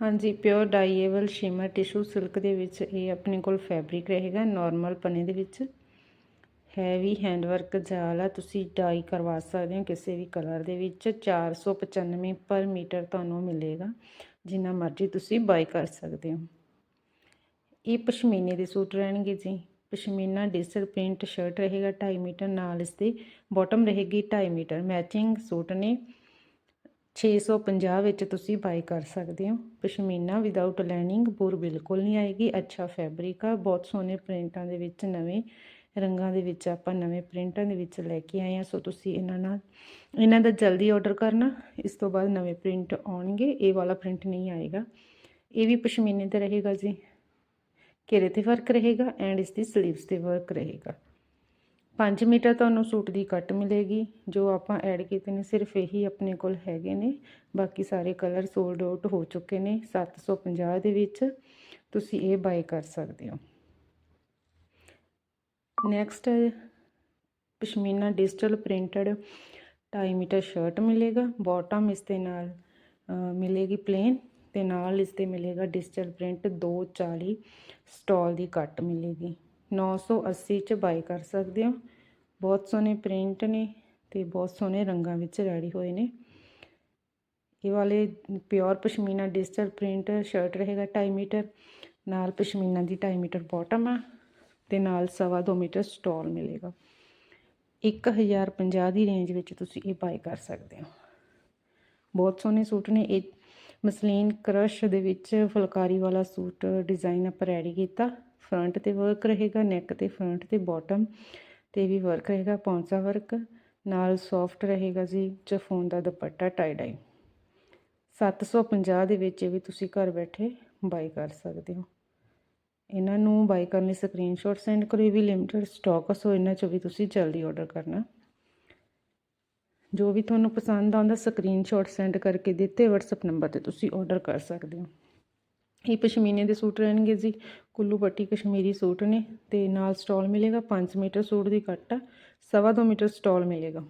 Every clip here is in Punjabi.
ਹਾਂਜੀ pure dyeable shimmer tissue silk ਦੇ ਵਿੱਚ ਇਹ ਆਪਣੇ ਕੋਲ ਫੈਬਰਿਕ ਰਹੇਗਾ ਨਾਰਮਲ ਪਨੇ ਦੇ ਵਿੱਚ। ਹੈਵੀ ਹੈਂਡਵਰਕ ਜਾਲ ਆ, ਤੁਸੀਂ ਡਾਈ ਕਰਵਾ ਸਕਦੇ ਹੋ ਕਿਸੇ ਵੀ ਕਲਰ ਦੇ ਵਿੱਚ। 495 ਪਰ ਮੀਟਰ ਤੁਹਾਨੂੰ ਮਿਲੇਗਾ, ਜਿੰਨਾ ਮਰਜ਼ੀ ਤੁਸੀਂ ਬਾਈ ਕਰ ਸਕਦੇ ਹੋ। ਇਹ ਪਸ਼ਮੀਨੇ ਦੇ ਸੂਟ ਰਹਿਣਗੇ ਜੀ। ਪਸ਼ਮੀਨਾ ਡਿਜੀਟਲ ਪ੍ਰਿੰਟ ਸ਼ਰਟ ਰਹੇਗਾ 2.5 ਮੀਟਰ ਨਾਲ ਇਸ ਦੀ ਬਾਟਮ ਰਹੇਗੀ 2.5 ਮੀਟਰ ਮੈਚਿੰਗ ਸੂਟ ਨੇ। 650 ਵਿੱਚ ਤੁਸੀਂ ਬਾਈ ਕਰ ਸਕਦੇ ਹੋ। ਪਸ਼ਮੀਨਾ ਵਿਦਆਊਟ ਲਾਈਨਿੰਗ ਬੁਰ ਬਿਲਕੁਲ ਨਹੀਂ ਆਏਗੀ। ਅੱਛਾ ਫੈਬਰਿਕ ਆ। ਬਹੁਤ ਸੋਹਣੇ ਪ੍ਰਿੰਟਾਂ ਦੇ ਵਿੱਚ, ਨਵੇਂ ਰੰਗਾਂ ਦੇ ਵਿੱਚ ਆਪਾਂ ਨਵੇਂ ਪ੍ਰਿੰਟਾਂ ਦੇ ਵਿੱਚ ਲੈ ਕੇ ਆਏ ਆ ਸੋ ਤੁਸੀਂ ਇਹਨਾਂ ਨਾਲ, ਇਹਨਾਂ ਦਾ ਜਲਦੀ ਆਰਡਰ ਕਰਨਾ। ਇਸ ਤੋਂ ਬਾਅਦ ਨਵੇਂ ਪ੍ਰਿੰਟ ਆਉਣਗੇ। ਇਹ ਵਾਲਾ ਪ੍ਰਿੰਟ ਨਹੀਂ ਆਏਗਾ। ਇਹ ਵੀ ਪਸ਼ਮੀਨੇ ਤੇ ਰਹੇਗਾ ਜੀ। ਘੇਰੇ ਤੇ ਵਰਕ ਰਹੇਗਾ ਐਂਡ ਇਸ ਦੀ ਸਲੀਵਸ ਤੇ ਵਰਕ ਰਹੇਗਾ। 5 ਮੀਟਰ ਤੁਹਾਨੂੰ ਸੂਟ ਦੀ ਕੱਟ ਮਿਲੇਗੀ, ਜੋ ਆਪਾਂ ਐਡ ਕੀਤੇ ਨੇ ਸਿਰਫ ਇਹੀ ਆਪਣੇ ਕੋਲ ਹੈਗੇ ਨੇ। ਬਾਕੀ ਸਾਰੇ ਕਲਰ ਸੋਲਡ ਆਊਟ ਹੋ ਚੁੱਕੇ ਨੇ 750 ਦੇ ਵਿੱਚ। ਤੁਸੀਂ ਇਹ ਬਾਈ ਕਰ ਸਕਦੇ ਹੋ। Next pashmina digital printed 2.5 metre shirt ਮਿਲੇਗਾ। ਬਾਟਮ ਇਸ ਦੇ ਨਾਲ ਮਿਲੇਗੀ ਪਲੇਨ ਤੇ ਨਾਲ ਇਸ ਤੇ ਮਿਲੇਗਾ ਡਿਜੀਟਲ ਪ੍ਰਿੰਟ 240 ਸਟਾਲ ਦੀ ਕੱਟ ਮਿਲੇਗੀ। 980 ਚ ਬਾਈ ਕਰ ਸਕਦੇ ਹੋ। ਬਹੁਤ ਸੋਹਣੇ ਪ੍ਰਿੰਟ ਨੇ ਤੇ ਬਹੁਤ ਸੋਹਣੇ ਰੰਗਾਂ ਵਿੱਚ ਰੈਡੀ ਹੋਏ ਨੇ। ਇਹ ਵਾਲੇ pure pashmina digital print shirt ਰਹੇਗਾ 2.5 ਮੀਟਰ। ਨਾਲ ਪਸ਼ਮੀਨਾ ਦੀ 2.5 ਮੀਟਰ ਬਾਟਮ ਆ ਤੇ ਨਾਲ ਸਵਾ 2 ਮੀਟਰ ਸਟਾਲ ਮਿਲੇਗਾ। 1050 ਦੀ ਰੇਂਜ ਵਿੱਚ ਤੁਸੀਂ ਇਹ ਬਾਈ ਕਰ ਸਕਦੇ ਹੋ। ਬਹੁਤ ਸੋਹਣੇ ਸੂਟ ਨੇ। ਇਹ ਮਸਲੀਨ ਕਰਸ਼ ਦੇ ਵਿੱਚ ਫੁਲਕਾਰੀ ਵਾਲਾ ਸੂਟ ਡਿਜ਼ਾਈਨ ਆਪਾਂ ਰੈਡੀ ਕੀਤਾ। ਫਰੰਟ ਤੇ ਵਰਕ ਰਹੇਗਾ ਨੈਕ ਤੇ ਫਰੰਟ ਤੇ ਬਾਟਮ ਤੇ ਵੀ ਵਰਕ ਰਹੇਗਾ, ਪੌਂਚਾ ਵਰਕ ਨਾਲ ਸੌਫਟ ਰਹੇਗਾ ਜੀ ਚਫੋਨ ਦਾ ਦੁਪੱਟਾ ਟਾਈ ਡਾਈ 750 ਦੇ ਵਿੱਚ ਇਹ ਵੀ ਤੁਸੀਂ ਘਰ ਬੈਠੇ ਬਾਈ ਕਰ ਸਕਦੇ ਹੋ। ਇਹਨਾਂ ਨੂੰ ਬਾਈ ਕਰਨ ਲਈ ਸਕਰੀਨਸ਼ਾਟ ਸੈਂਡ ਕਰੋ, ਇਹ ਵੀ ਲਿਮਟਿਡ ਸਟਾਕ ਸੋ ਇਹਨਾਂ ਚੋਂ ਵੀ ਤੁਸੀਂ ਜਲਦੀ ਆਰਡਰ ਕਰਨਾ। ਜੋ ਵੀ ਤੁਹਾਨੂੰ ਪਸੰਦ ਆਉਂਦਾ ਸਕਰੀਨਸ਼ਾਟ ਸੈਂਡ ਕਰਕੇ ਦਿੱਤੇ, WhatsApp ਨੰਬਰ ਤੇ ਤੁਸੀਂ ਆਰਡਰ ਕਰ ਸਕਦੇ ਹੋ। ਇਹ ਪਸ਼ਮੀਨੇ ਦੇ ਸੂਟ ਰਹਿਣਗੇ ਜੀ। ਕੁੱਲੂ ਪੱਟੀ ਕਸ਼ਮੀਰੀ ਸੂਟ ਨੇ ਤੇ ਨਾਲ ਸਟਾਲ ਮਿਲੇਗਾ 5 ਮੀਟਰ ਸੂਟ ਦੀ ਕੱਟ ਆ ਸਵਾ ਦੋ ਮੀਟਰ ਸਟਾਲ ਮਿਲੇਗਾ।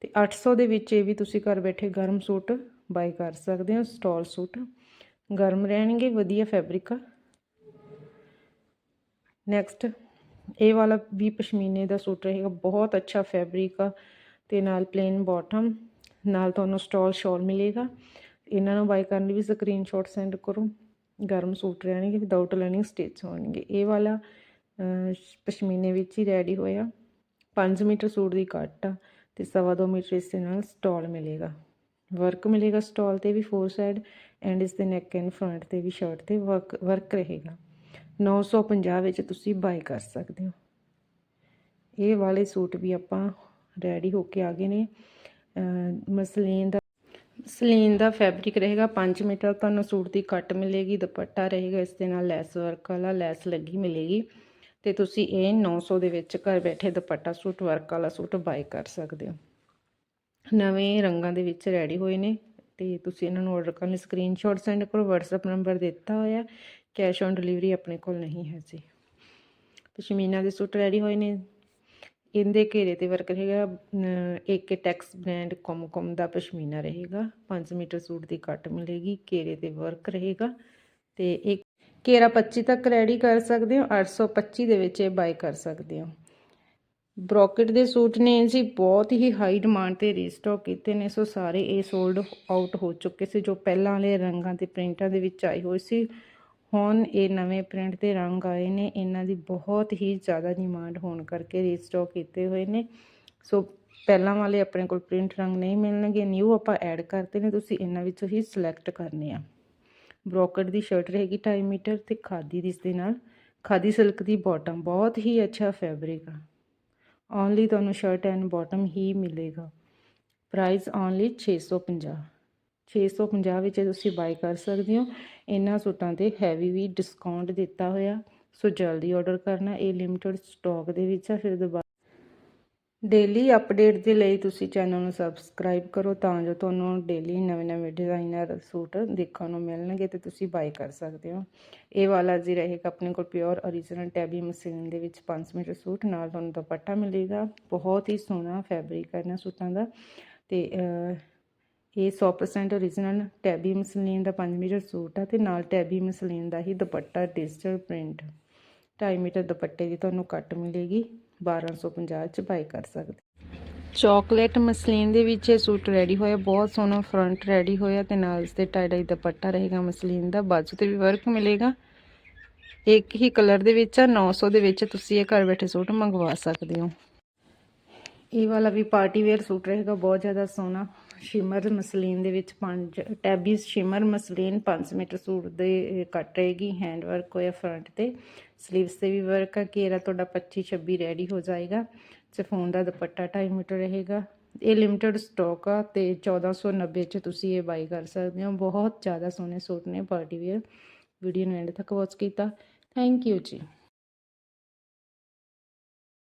ਤੇ 800 ਦੇ ਵਿੱਚ ਇਹ ਵੀ ਤੁਸੀਂ ਘਰ ਬੈਠੇ ਗਰਮ ਸੂਟ ਬਾਈ ਕਰ ਸਕਦੇ ਹੋ, ਸਟਾਲ ਸੂਟ। ਗਰਮ ਰਹਿਣਗੇ, ਵਧੀਆ ਫੈਬਰਿਕ। ਆ ਨੈਕਸਟ ਇਹ ਵਾਲਾ ਵੀ ਪਸ਼ਮੀਨੇ ਦਾ ਸੂਟ ਰਹੇਗਾ, ਬਹੁਤ ਅੱਛਾ ਫੈਬਰਿਕ ਆ ਤੇ ਨਾਲ ਪਲੇਨ ਬਾਟਮ ਨਾਲ ਤੁਹਾਨੂੰ ਸਟਾਲ ਸ਼ਾਲ ਮਿਲੇਗਾ। ਇਹਨਾਂ ਨੂੰ ਬਾਈ ਕਰਨ ਲਈ ਵੀ ਸਕਰੀਨਸ਼ਾਟ ਸੈਂਡ ਕਰੋ। ਗਰਮ ਸੂਟ ਰਹਿਣਗੇ ਵਿਦਆਊਟ ਲਾਈਨਿੰਗ ਸਟਿਚ ਹੋਣਗੇ। ਇਹ ਵਾਲਾ ਪਸ਼ਮੀਨੇ ਵਿੱਚ ਹੀ ਰੈਡੀ ਹੋਇਆ। 5 ਮੀਟਰ ਸੂਟ ਦੀ ਕੱਟ ਆ ਤੇ ਸਵਾ ਦੋ ਮੀਟਰ ਇਸ ਦੇ ਨਾਲ ਸਟਾਲ ਮਿਲੇਗਾ। ਵਰਕ ਮਿਲੇਗਾ ਸਟਾਲ ਤੇ ਵੀ ਫੋਰ ਸਾਈਡ ਐਂਡ ਇਸ ਦੇ ਨੈਕ ਐਂਡ ਫਰੰਟ ਤੇ ਵੀ ਸ਼ਰਟ ਤੇ ਵਰਕ ਵਰਕ ਰਹੇਗਾ। 950 ਵਿੱਚ ਤੁਸੀਂ ਬਾਈ ਕਰ ਸਕਦੇ ਹੋ। ਇਹ ਵਾਲੇ ਸੂਟ ਵੀ ਆਪਾਂ ਰੈਡੀ ਹੋ ਕੇ ਆ ਗਏ ਨੇ। ਅਹ, ਮਸਲੀਨ ਸਲੀਨ ਦਾ ਫੈਬਰਿਕ ਰਹੇਗਾ 5 ਮੀਟਰ, ਤੁਹਾਨੂੰ ਸੂਟ ਦੀ ਕੱਟ ਮਿਲੇਗੀ, ਦੁਪੱਟਾ ਰਹੇਗਾ, ਇਸ ਦੇ ਨਾਲ ਲੈਸ ਵਰਕ ਵਾਲਾ, ਲੈਸ ਲੱਗੀ ਮਿਲੇਗੀ। ਤੇ ਤੁਸੀਂ ਇਹ 900 ਦੇ ਵਿੱਚ ਘਰ ਬੈਠੇ ਦੁਪੱਟਾ ਸੂਟ, ਵਰਕ ਵਾਲਾ ਸੂਟ ਬਾਈ ਕਰ ਸਕਦੇ ਹੋ। ਨਵੇਂ ਰੰਗਾਂ ਦੇ ਵਿੱਚ ਰੈਡੀ ਹੋਏ ਨੇ ਤੇ ਤੁਸੀਂ ਇਹਨਾਂ ਨੂੰ ਆਰਡਰ ਕਰਨ ਲਈ ਸਕਰੀਨਸ਼ਾਟ ਸੈਂਡ ਕਰੋ, WhatsApp ਨੰਬਰ ਦਿੱਤਾ ਹੋਇਆ ਕੈਸ਼ ਔਨ ਡਿਲੀਵਰੀ ਆਪਣੇ ਕੋਲ ਨਹੀਂ ਹੈ ਜੀ। ਪਸ਼ਮੀਨਾ ਦੇ ਸੂਟ ਰੈਡੀ ਹੋਏ ਨੇ। ਇਹਦੇ ਘੇਰੇ ਤੇ ਵਰਕ ਰਹੇਗਾ ਏਕੇ ਟੈਕਸ ਬ੍ਰਾਂਡ ਕੋਮ ਦਾ ਪਸ਼ਮੀਨਾ ਰਹੇਗਾ। 5 ਮੀਟਰ ਸੂਟ ਦੀ ਕੱਟ ਮਿਲੇਗੀ, ਘੇਰੇ ਤੇ ਵਰਕ ਰਹੇਗਾ। ਤੇ ਇੱਕ ਘੇਰਾ 25 ਤੱਕ ਰੈਡੀ ਕਰ ਸਕਦੇ ਹੋ 825 ਦੇ ਵਿੱਚ ਇਹ ਬਾਈ ਕਰ ਸਕਦੇ ਹੋ। ਬ੍ਰੋਕਟ ਦੇ ਸੂਟ ਨੇ ਜੀ, ਬਹੁਤ ਹੀ ਹਾਈ ਡਿਮਾਂਡ ਤੇ ਰੀਸਟਾਕ ਕੀਤੇ ਨੇ, ਸੋ ਸਾਰੇ ਇਹ ਸੋਲਡ ਆਊਟ ਹੋ ਚੁੱਕੇ ਸੀ, ਜੋ ਪਹਿਲਾਂ ਵਾਲੇ ਰੰਗਾਂ ਤੇ ਪ੍ਰਿੰਟਾਂ ਦੇ ਵਿੱਚ ਆਏ ਹੋਏ ਸੀ। ਹੁਣ ਇਹ ਨਵੇਂ ਪ੍ਰਿੰਟ ਦੇ ਰੰਗ ਆਏ ਨੇ, ਇਹਨਾਂ ਦੀ ਬਹੁਤ ਹੀ ਜ਼ਿਆਦਾ ਡਿਮਾਂਡ ਹੋਣ ਕਰਕੇ ਰੀਸਟਾਕ ਕੀਤੇ ਹੋਏ ਨੇ। ਸੋ ਪਹਿਲਾਂ ਵਾਲੇ ਆਪਣੇ ਕੋਲ ਪ੍ਰਿੰਟ ਰੰਗ ਨਹੀਂ ਮਿਲਣਗੇ ਨਿਊ ਆਪਾਂ ਐਡ ਕਰਤੇ ਨੇ, ਤੁਸੀਂ ਇਹਨਾਂ ਵਿੱਚੋਂ ਹੀ ਸਿਲੈਕਟ ਕਰਨੇ ਆ। ਬ੍ਰੋਕਟ ਦੀ ਸ਼ਰਟ ਰਹੇਗੀ 2.5 ਮੀਟਰ ਤੇ ਖਾਦੀ ਦੀ ਇਸ ਦੇ ਨਾਲ। ਖਾਦੀ ਸਿਲਕ ਦੀ ਬਾਟਮ ਬਹੁਤ ਹੀ ਅੱਛਾ ਫੈਬਰਿਕ ਆ। ਓਨਲੀ ਤੁਹਾਨੂੰ ਸ਼ਰਟ ਐਂਡ ਬਾਟਮ ਹੀ ਮਿਲੇਗਾ। ਪ੍ਰਾਈਸ ਓਨਲੀ 650 650 ਵਿੱਚ ਤੁਸੀਂ ਬਾਈ ਕਰ ਸਕਦੇ ਹੋ। ਇਹਨਾਂ ਸੂਟਾਂ ਤੇ ਹੈਵੀ ਵੀ ਡਿਸਕਾਊਂਟ ਦਿੱਤਾ ਹੋਇਆ। ਸੋ ਜਲਦੀ ਆਰਡਰ ਕਰਨਾ। ਇਹ ਲਿਮਟਿਡ ਸਟਾਕ ਦੇ ਵਿੱਚ ਆ, ਫਿਰ ਦੁਬਾਰਾ ਡੇਲੀ ਅਪਡੇਟ ਦੇ ਲਈ ਤੁਸੀਂ ਚੈਨਲ ਨੂੰ ਸਬਸਕ੍ਰਾਈਬ ਕਰੋ ਤਾਂ ਜੋ ਤੁਹਾਨੂੰ ਡੇਲੀ ਨਵੇਂ-ਨਵੇਂ ਡਿਜ਼ਾਈਨਰ ਸੂਟ ਦੇਖਣ ਨੂੰ ਮਿਲਣਗੇ ਤੇ ਤੁਸੀਂ ਬਾਈ ਕਰ ਸਕਦੇ ਹੋ। ਇਹ ਵਾਲਾ ਜੀ ਰਹੇਗਾ ਆਪਣੇ ਕੋਲ ਪਿਓਰ origignal ਟੈਬੀ ਮਸ਼ੀਨ ਦੇ ਵਿੱਚ 5 ਮੀਟਰ ਸੂਟ। ਨਾਲ ਤੁਹਾਨੂੰ ਦੁਪੱਟਾ ਮਿਲੇਗਾ। ਬਹੁਤ ਹੀ ਸੋਹਣਾ ਫੈਬਰਿਕ ਹੈ ਇਹਨਾਂ ਸੂਟਾਂ ਦਾ। ਤੇ ਇਹ 100% origignal ਟੈਬੀ ਮਸਲੀਨ ਦਾ 5 ਮੀਟਰ ਸੂਟ ਆ ਤੇ ਨਾਲ ਟੈਬੀ ਮਸਲੀਨ ਦਾ ਹੀ ਦੁਪੱਟਾ ਡਿਜੀਟਲ ਪ੍ਰਿੰਟ 2.5 ਮੀਟਰ ਦੁਪੱਟੇ ਦੀ ਤੁਹਾਨੂੰ ਕੱਟ ਮਿਲੇਗੀ 1250 ਚ ਬਾਈ ਕਰ ਸਕਦੇ। ਚਾਕਲੇਟ ਮਸਲੀਨ ਦੇ ਵਿੱਚ ਇਹ ਸੂਟ ਰੈਡੀ ਹੋਇਆ, ਬਹੁਤ ਸੋਹਣਾ ਫਰੰਟ ਰੈਡੀ ਹੋਇਆ ਤੇ ਨਾਲ ਇਸ ਤੇ ਟਾਈ ਡਾਈ ਦੁਪੱਟਾ ਰਹੇਗਾ ਮਸਲੀਨ ਦਾ ਬਾਜੂ ਤੇ ਵੀ ਵਰਕ ਮਿਲੇਗਾ। ਇੱਕ ਹੀ ਕਲਰ ਦੇ ਵਿੱਚ ਆ 900 ਦੇ ਵਿੱਚ ਤੁਸੀਂ ਇਹ ਘਰ ਬੈਠੇ ਸੂਟ ਮੰਗਵਾ ਸਕਦੇ ਹੋ। ਇਹ ਵਾਲਾ ਵੀ ਪਾਰਟੀ ਵੇਅਰ ਸੂਟ ਰਹੇਗਾ, ਬਹੁਤ ਜ਼ਿਆਦਾ ਸੋਹਣਾ। ਸ਼ਿਮਰ ਮਸਲੀਨ ਦੇ ਵਿੱਚ ਪੰਜ, ਟੈਬੀਜ਼ ਸ਼ਿਮਰ ਮਸਲੀਨ 5 ਮੀਟਰ ਸੂਟ ਦੇ ਕੱਟ ਰਹੇਗੀ ਹੈਂਡ ਵਰਕ ਹੋਇਆ ਫਰੰਟ ਤੇ। ਸਲੀਵਸ ਤੇ ਵੀ ਵਰਕ ਆ, ਘੇਰਾ ਤੁਹਾਡਾ 25 26 ਰੈਡੀ ਹੋ ਜਾਏਗਾ ਚਫੋਨ ਦਾ ਦੁਪੱਟਾ 2.5 ਮੀਟਰ ਰਹੇਗਾ। ਇਹ ਲਿਮਟਿਡ ਸਟਾਕ ਆ ਤੇ 1490 ਚ ਤੁਸੀਂ ਇਹ ਬਾਈ ਕਰ ਸਕਦੇ ਹੋ। ਬਹੁਤ ਜ਼ਿਆਦਾ ਸੋਹਣੇ ਸੂਟ ਨੇ ਪਾਰਟੀ ਵੇਅਰ ਵੀਡੀਓ ਨੂੰ ਐਂਡ ਤੱਕ ਵਾਚ ਕੀਤਾ। ਥੈਂਕ ਯੂ ਜੀ।